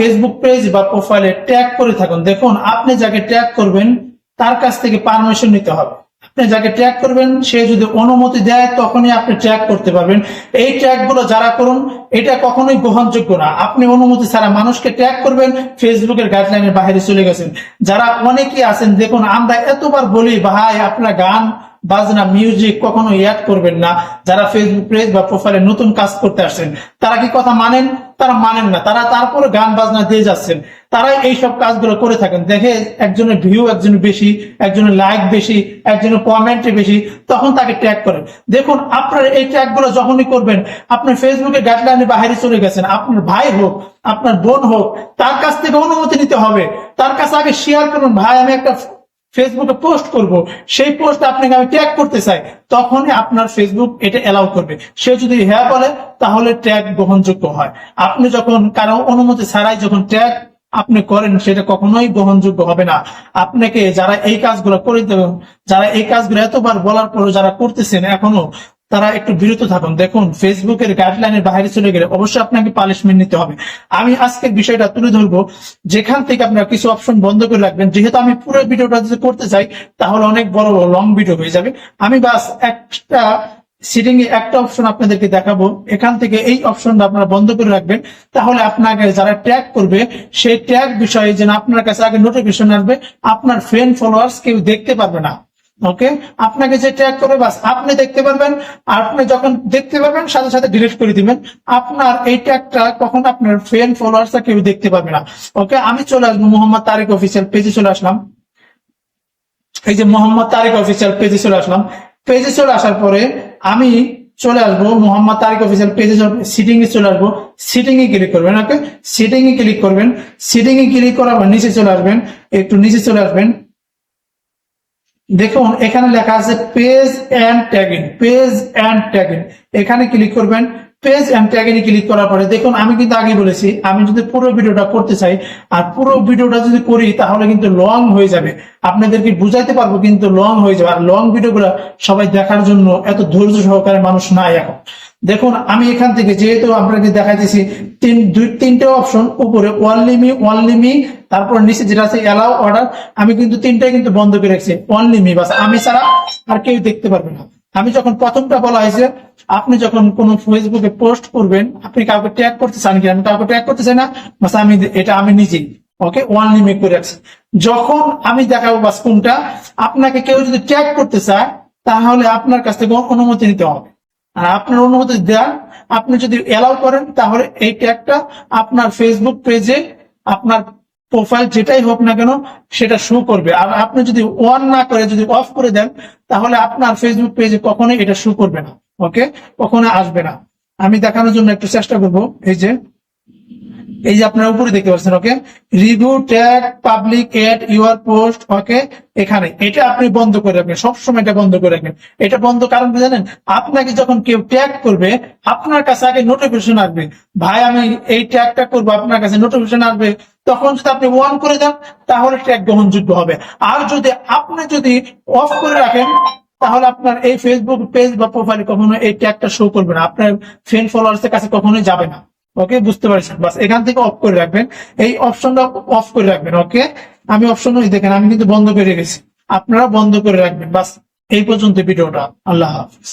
Facebook page বা প্রোফাইলে tag করে থাকুন। দেখুন, আপনি যাকে ট্যাগ করবেন, তার কাছ থেকে পারমিশন নিতে হবে। আপনি যাকে ট্যাগ করবেন, সে যদি অনুমতি দেয়, তখনই আপনি ট্যাগ করতে পারবেন। এই ট্যাগগুলো যারা করুন, এটা কখনোই গ্রহণযোগ্য না। আপনি অনুমতি ছাড়া মানুষকে ট্যাগ করবেন ফেসবুকের গাইডলাইনের বাইরে চলে গেছেন। যারা অনেকেই আছেন, দেখুন, আমরা এতবার বলি, ভাই, আপনার গান বাজনা মিউজিক কখনো অ্যাড করবেন না। যারা ফেসবুক পেজ বা প্রোফাইলে নতুন কাজ করতে আসছেন, তারা কি কথা মানেন? তারা মানেন না। তারা তারপরে গান, বাজনা দিয়ে যাচ্ছেন। তারাই এইসব কাজগুলো করে থাকেন। দেখে একজনের ভিউ একজনের বেশি, একজনের লাইক বেশি, একজনের কমেন্ট বেশি, তখন তাকে ট্যাগ করেন। দেখুন, আপনার এই ট্যাগগুলো যখনই করবেন, আপনার ফেসবুকে গাইডলাইনের বাইরে চলে গেছেন। আপনার ভাই হোক, আপনার বোন হোক, তার কাছ থেকে অনুমতি নিতে হবে। তার কাছে আগে শেয়ার করুন, ভাই, আমি একটা ফেসবুকে পোস্ট করব, সেই পোস্ট আপনাকে আমি ট্যাগ করতে চাই, তখনই আপনার ফেসবুক এটা অ্যালাউ করবে। সে যদি হ্যাঁ বলে, তাহলে ট্যাগ গ্রহণযোগ্য হয়। আপনি যখন কারও অনুমতি ছাড়াই যখন ট্যাগ আপনি করেন, সেটা কখনোই গ্রহণযোগ্য হবে না। আপনাকে যারা এই কাজগুলো করে দেবেন, যারা এই কাজগুলো এতবার বলার পর যারা করতেছেন এখনও তারা একটু বিরত থাকুন। দেখুন ফেসবুকের গাইডলাইনের বাইরে চলে গেলে অবশ্যই আপনাকে পানিশমেন্ট নিতে হবে। আমি আজকের বিষয়টা তুলে ধরবো। যেখান থেকে আপনারা কিছু অপশন বন্ধ করে রাখবেন, যেহেতু আমি পুরো ভিডিওটা যদি করতে চাই, তাহলে অনেক বড় লং ভিডিও হয়ে যাবে। আমি বাস একটা সিটিং এ একটা অপশন আপনাদেরকে দেখাবো। এখান থেকে এই অপশনটা আপনারা বন্ধ করে রাখবেন। তাহলে আপনাকে যারা ট্যাগ করবে, সেই ট্যাগ বিষয়ে যেন আপনার কাছে আগে নোটিফিকেশন আসবে, আপনার ফ্রেন্ড ফলোয়ার্স কেউ দেখতে পারবে না। ওকে আপনাকে যে ট্র্যাক করবে, বাস আপনি দেখতে পারবেন। আপনি যখন দেখতে পারবেন, সাথে সাথে ডিলিট করে দিবেন। আপনার এই ট্যাগটা কখন আপনার ফ্রেন্ড ফলোয়ার্স কেউ দেখতে পারবে না। ওকে আমি চলে আসব মোহাম্মদ তারিক অফিসিয়াল পেজে চলে আসলাম। এই যে মোহাম্মদ তারিক অফিসিয়াল পেজে চলে আসলাম। পেজে চলে আসার পরে আমি চলে আসব মোহাম্মদ তারিক অফিসিয়াল পেজে সিটিং এ চলে আসব। সিটিং এ ক্লিক করবেন ওকে সিটিং এ ক্লিক করবেন। সিটিং এ ক্লিক করার নিচে চলে আসবেন। একটু নিচে চলে আসবেন। দেখুন, এখানে লেখা আছে page and tagging page and tagging এখানে ক্লিক করবেন পেজ অ্যান্ড ট্যাগিং ক্লিক করার পরে দেখুন, আমি কিন্তু আগে বলেছি, আমি যদি পুরো ভিডিওটা করতে চাই, আর পুরো ভিডিওটা যদি করি, তাহলে কিন্তু লং হয়ে যাবে। আপনাদেরকে বুঝাইতে পারব কিন্তু লং হয়ে যাবে। আর লং ভিডিওগুলো সবাই দেখার জন্য এত ধৈর্য সহকারে মানুষ নাই এখন। দেখুন, আমি এখান থেকে যেহেতু আপনাকে দেখাইতেছি, তিন, দুই, তিনটে অপশন উপরে ওয়ান লিমি ওয়ান লিমি তারপর নিচে যেটা আছে অ্যালাউ অর্ডার আমি কিন্তু তিনটাই কিন্তু বন্ধ করে রাখছি ওয়ান লিমি বাস। আমি ছাড়া আর কেউ দেখতে পারবে না। আমি যখন প্রথমটা বলা হয়েছে, আপনি যখন কোন ফেসবুকে পোস্ট করবেন, আপনি কাউকে ট্যাগ করতে চান কি? আমি কাউকে ট্যাগ করতে চাই না, বাস আমি এটা আমি নিজেই ওকে ওয়ান লিমিট করে রাখছি। যখন আমি দেখাবো বাস কোনটা, আপনাকে কেউ যদি ট্যাগ করতে চায়, তাহলে আপনার কাছ থেকে অনুমতি নিতে হবে। আপনার অনুমতি দেন আপনি যদি অ্যালাউ করেন, তাহলে এই ট্যাগটা আপনার ফেসবুক পেজে আপনার প্রোফাইল যেটাই হোক না কেন, সেটা শো করবে। আর আপনি যদি অন না করে, যদি অফ করে দেন, তাহলে আপনার ফেসবুক পেজে কখনোই এটা শো করবে না। ওকে কখনো আসবে না। আমি দেখানোর জন্য একটু চেষ্টা করব। এই যে এই যে আপনারা উপরে দেখতে পাচ্ছেন okay review tag public add your post okay এখানে, এটা আপনি বন্ধ করে রাখবেন, সবসময় এটা বন্ধ করে রাখবেন। এটা বন্ধ কারণ জানেন? আপনাকে যখন কেউ ট্যাগ করবে, আপনার কাছে আগে নোটিফিকেশন আসবে। ভাই, আমি এই ট্যাগটা করব, আপনার কাছে নোটিফিকেশন আসবে। তখন যদি আপনি ওয়ান করে দেন, তাহলে ট্যাগ গ্রহণযোগ্য হবে। আর যদি আপনি যদি অফ করে রাখেন, তাহলে আপনার এই ফেসবুক পেজ বা প্রোফাইলে কখনো এই ট্যাগটা শো করবে না। আপনার ফ্রেন্ড ফলোয়ার্স এর কাছে কখনোই যাবে না। ওকে বুঝতে পারছেন? বাস, এখান থেকে অফ করে রাখবেন। এই অপশনটা অফ করে রাখবেন ওকে আমি অপশন দেখেন, আমি কিন্তু বন্ধ করে রেখেছি। আপনারা বন্ধ করে রাখবেন। বাস, এই পর্যন্ত ভিডিওটা। আল্লাহ হাফিজ।